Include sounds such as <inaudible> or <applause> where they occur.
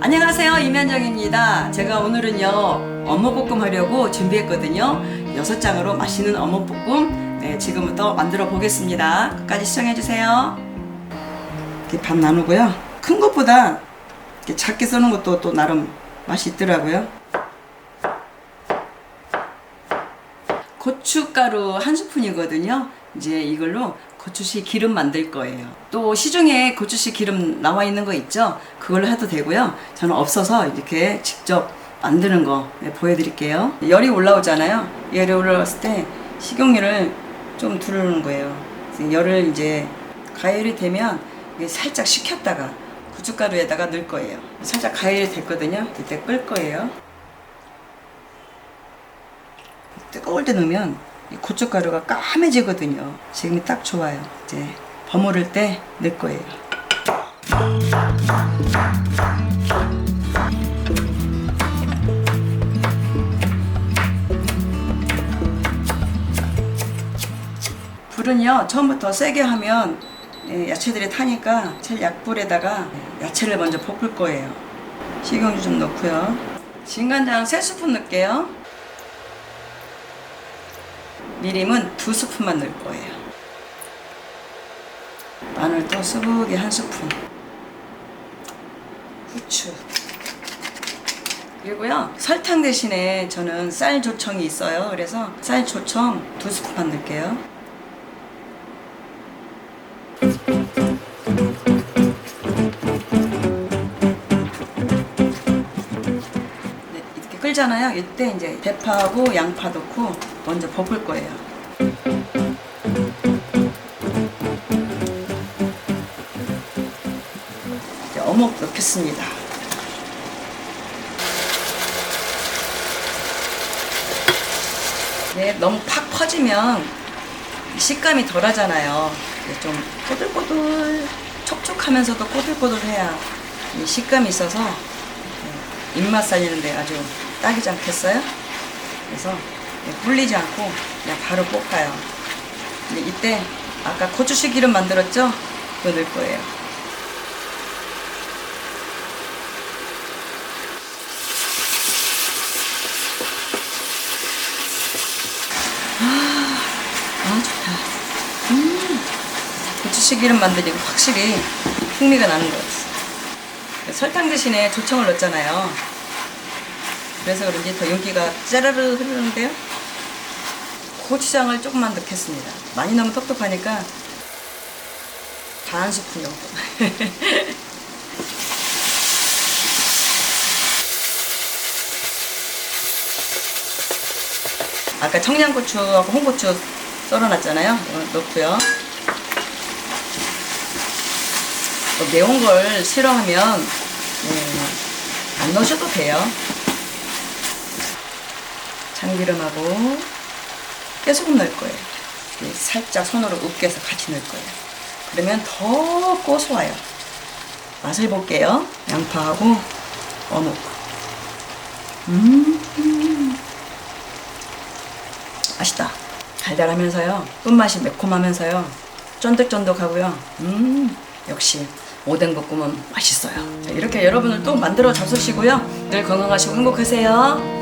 안녕하세요 이면정입니다. 제가 오늘은요 어묵볶음 하려고 준비했거든요. 여섯 장으로 맛있는 어묵볶음 네, 지금부터 만들어 보겠습니다. 끝까지 시청해 주세요. 이렇게 반 나누고요. 큰 것보다 이렇게 작게 써는 것도 또 나름 맛이 있더라고요. 고춧가루 한 스푼이거든요. 이제 이걸로 고추씨 기름 만들 거예요. 또 시중에 고추씨 기름 나와 있는 거 있죠? 그걸로 해도 되고요. 저는 없어서 이렇게 직접 만드는 거 네, 보여드릴게요. 열이 올라오잖아요. 열이 올라왔을 때 식용유를 좀 두르는 거예요. 열을 이제 가열이 되면 살짝 식혔다가 고춧가루에다가 넣을 거예요. 살짝 가열이 됐거든요. 이때 끌 거예요. 뜨거울 때 넣으면 이 고춧가루가 까매지거든요. 지금이 딱 좋아요. 이제 버무릴 때 넣을 거예요. 불은요 처음부터 세게 하면 예, 야채들이 타니까 제일 약불에다가 야채를 먼저 볶을 거예요. 식용유 좀 넣고요. 진간장 3스푼 넣을게요. 미림은 두 스푼만 넣을 거예요. 마늘도 수북이 한 스푼. 후추. 그리고요 설탕 대신에 저는 쌀 조청이 있어요. 그래서 쌀 조청 두 스푼만 넣을게요. 끓잖아요. 이때 이제 대파하고 양파 넣고 먼저 볶을 거예요. 이제 어묵 넣겠습니다. 네, 너무 팍 퍼지면 식감이 덜하잖아요. 좀 꼬들꼬들, 촉촉하면서도 꼬들꼬들해야 이 식감이 있어서 네, 입맛 살리는데 아주 딱이지 않겠어요? 그래서 네, 불리지 않고 그냥 바로 볶아요. 근데 이때 아까 고추씨 기름 만들었죠? 그거 넣을 거예요. 아 좋다. 음, 고추씨 기름 만드니까 확실히 풍미가 나는 것 같아. 설탕 대신에 조청을 넣었잖아요. 그래서 그런지 더 윤기가 짜르르 흐르는데요. 고추장을 조금만 넣겠습니다. 많이 넣으면 텁텁하니까 반 스푼 정도. <laughs> 아까 청양고추하고 홍고추 썰어놨잖아요. 넣고요. 또 매운 걸 싫어하면 음, 안 넣으셔도 돼요. 참기름하고 깨소금 넣을 거예요. 살짝 손으로 으깨서 같이 넣을 거예요. 그러면 더 고소해요. 맛을 볼게요. 양파하고 어묵. 음, 맛있다. 달달하면서요. 끝맛이 매콤하면서요. 쫀득쫀득하고요. 음, 역시 오뎅 볶음은 맛있어요. 이렇게 여러분을 또 만들어 잡수시고요. 늘 건강하시고 행복하세요.